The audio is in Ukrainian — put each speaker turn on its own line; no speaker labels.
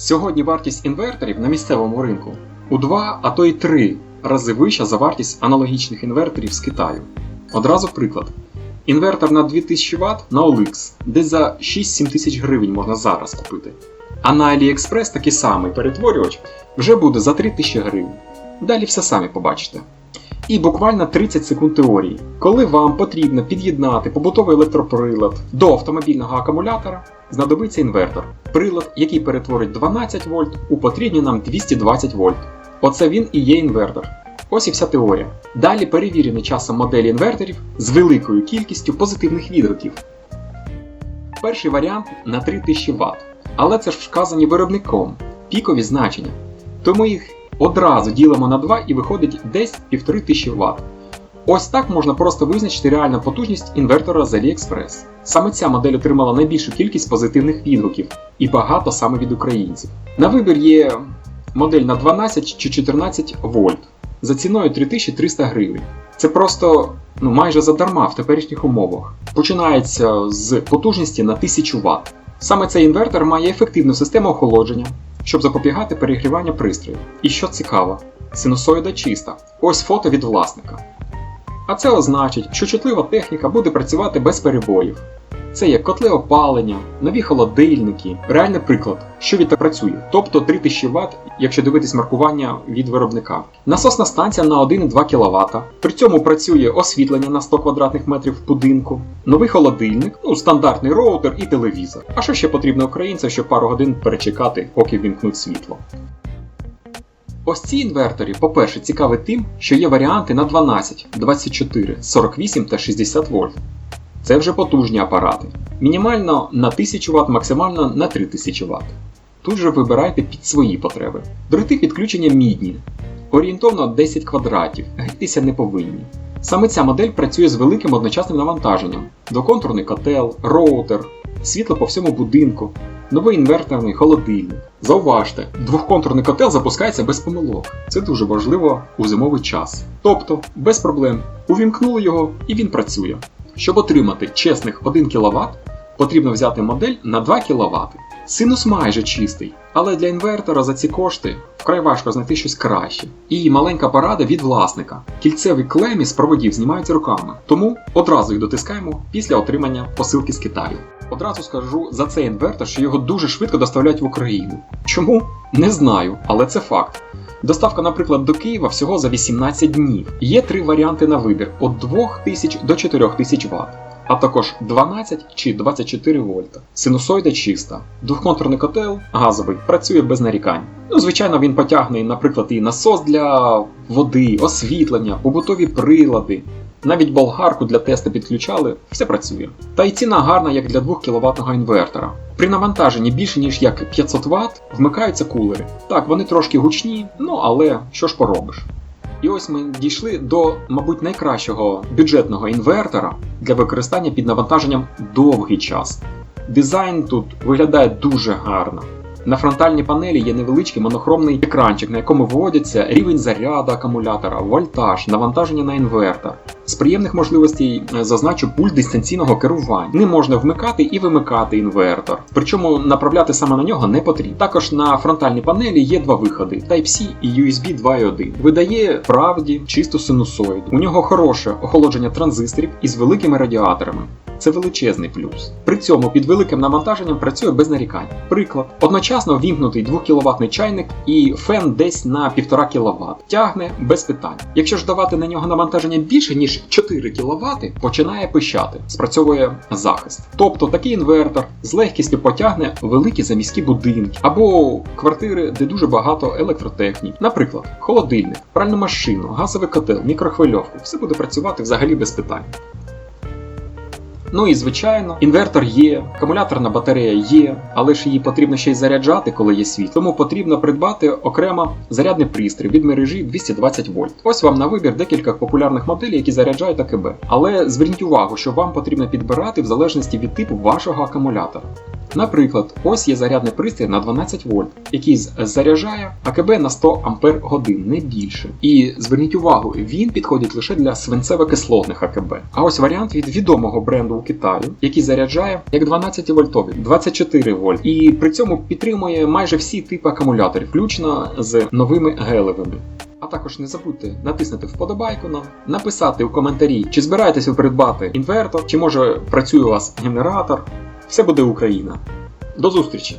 Сьогодні вартість інверторів на місцевому ринку у 2, а то й 3 рази вища за вартість аналогічних інверторів з Китаю. Одразу приклад. Інвертор на 2000 Вт на OLX десь за 6-7 тисяч гривень можна зараз купити. А на AliExpress такий самий перетворювач вже буде за 3000 гривень. Далі все самі побачите. І буквально 30 секунд теорії. Коли вам потрібно під'єднати побутовий електроприлад до автомобільного акумулятора, знадобиться інвертор. Прилад, який перетворить 12 вольт у потрібні нам 220 вольт. Оце він і є інвертор. Ось і вся теорія. Далі перевірені часом моделі інверторів з великою кількістю позитивних відгуків. Перший варіант на 3000 Вт. Але це ж вказані виробником пікові значення. Тому їх одразу ділимо на 2 і виходить десь 1500 Вт. Ось так можна просто визначити реальну потужність інвертора з AliExpress. Саме ця модель отримала найбільшу кількість позитивних відгуків і багато саме від українців. На вибір є модель на 12 чи 14 вольт за ціною 3300 гривень. Це просто ну, майже задарма в теперішніх умовах. Починається з потужності на 1000 Вт. Саме цей інвертор має ефективну систему охолодження, щоб запобігати перегріванню пристрою. І що цікаво, синусоїда чиста. Ось фото від власника. А це означить, що чутлива техніка буде працювати без перебоїв. Це є котли опалення, нові холодильники, реальний приклад, що відпрацює, тобто 3000 Вт, якщо дивитись маркування від виробника. Насосна станція на 1,2 кВт. При цьому працює освітлення на 100 квадратних метрів в будинку, новий холодильник, ну стандартний роутер і телевізор. А що ще потрібно українцям, щоб пару годин перечекати, поки вімкнуть світло? Ось ці інвертори, по-перше, цікаві тим, що є варіанти на 12, 24, 48 та 60 вольт. Це вже потужні апарати. Мінімально на 1000 Вт, максимально на 3000 Вт. Тут же вибирайте під свої потреби. Дроти підключення мідні, орієнтовно 10 квадратів, грітися не повинні. Саме ця модель працює з великим одночасним навантаженням: двоконтурний котел, роутер, світло по всьому будинку, новий інверторний холодильник. Зауважте, двохконтурний котел запускається без помилок. Це дуже важливо у зимовий час. Тобто, без проблем, увімкнули його і він працює. Щоб отримати чесних 1 кВт, потрібно взяти модель на 2 кВт. Синус майже чистий, але для інвертора за ці кошти вкрай важко знайти щось краще. І маленька порада від власника. Кільцеві клемі з проводів знімаються руками, тому одразу їх дотискаємо після отримання посилки з Китаю. Одразу скажу за цей інвертор, що його дуже швидко доставляють в Україну. Чому? Не знаю, але це факт. Доставка, наприклад, до Києва всього за 18 днів. Є три варіанти на вибір: від 2000 до 4000 Вт, а також 12 чи 24 вольта. Синусоїда чиста. Двохконтурний котел, газовий, працює без нарікань. Ну, звичайно, він потягне, наприклад, і насос для води, освітлення, побутові прилади. Навіть болгарку для теста підключали, все працює. Та й ціна гарна, як для 2 кВт інвертора. При навантаженні більше ніж як 500 Вт вмикаються кулери. Так, вони трошки гучні, ну але що ж поробиш. І ось ми дійшли до, мабуть, найкращого бюджетного інвертора для використання під навантаженням довгий час. Дизайн тут виглядає дуже гарно. На фронтальній панелі є невеличкий монохромний екранчик, на якому виводяться рівень заряду акумулятора, вольтаж, навантаження на інвертор. З приємних можливостей е, зазначу пульт дистанційного керування. Ним можна вмикати і вимикати інвертор. Причому направляти саме на нього не потрібно. Також на фронтальній панелі є два виходи: Type-C і USB 2.1. Видає правді чисту синусоїду. У нього хороше охолодження транзисторів із великими радіаторами. Це величезний плюс. При цьому під великим навантаженням працює без нарікань. Приклад, одночасно ввімкнутий 2 кВт чайник і фен десь на 1,5 кВт. Тягне без питань. Якщо ж давати на нього навантаження більше, ніж 4 кВт, починає пищати, спрацьовує захист. Тобто такий інвертор з легкістю потягне великі заміські будинки або квартири, де дуже багато електротехніки. Наприклад, холодильник, пральну машину, газовий котел, мікрохвильовку. Все буде працювати взагалі без питань. Ну і звичайно, інвертор є, акумуляторна батарея є, але ж її потрібно ще й заряджати, коли є світ. Тому потрібно придбати окремо зарядний пристрій від мережі 220 вольт. Ось вам на вибір декілька популярних моделей, які заряджають АКБ. Але зверніть увагу, що вам потрібно підбирати в залежності від типу вашого акумулятора. Наприклад, ось є зарядний пристрій на 12 вольт, який заряджає АКБ на 100 Ампер годин, не більше. І зверніть увагу, він підходить лише для свинцево-кислотних АКБ. А ось варіант від відомого бренду у Китаю, який заряджає як 12 вольтові, 24 вольт, і при цьому підтримує майже всі типи акумуляторів, включно з новими гелевими. А також не забудьте натиснути вподобайку нам, написати у коментарі, чи збираєтесь ви придбати інвертор, чи може працює у вас генератор. Все буде Україна. До зустрічі!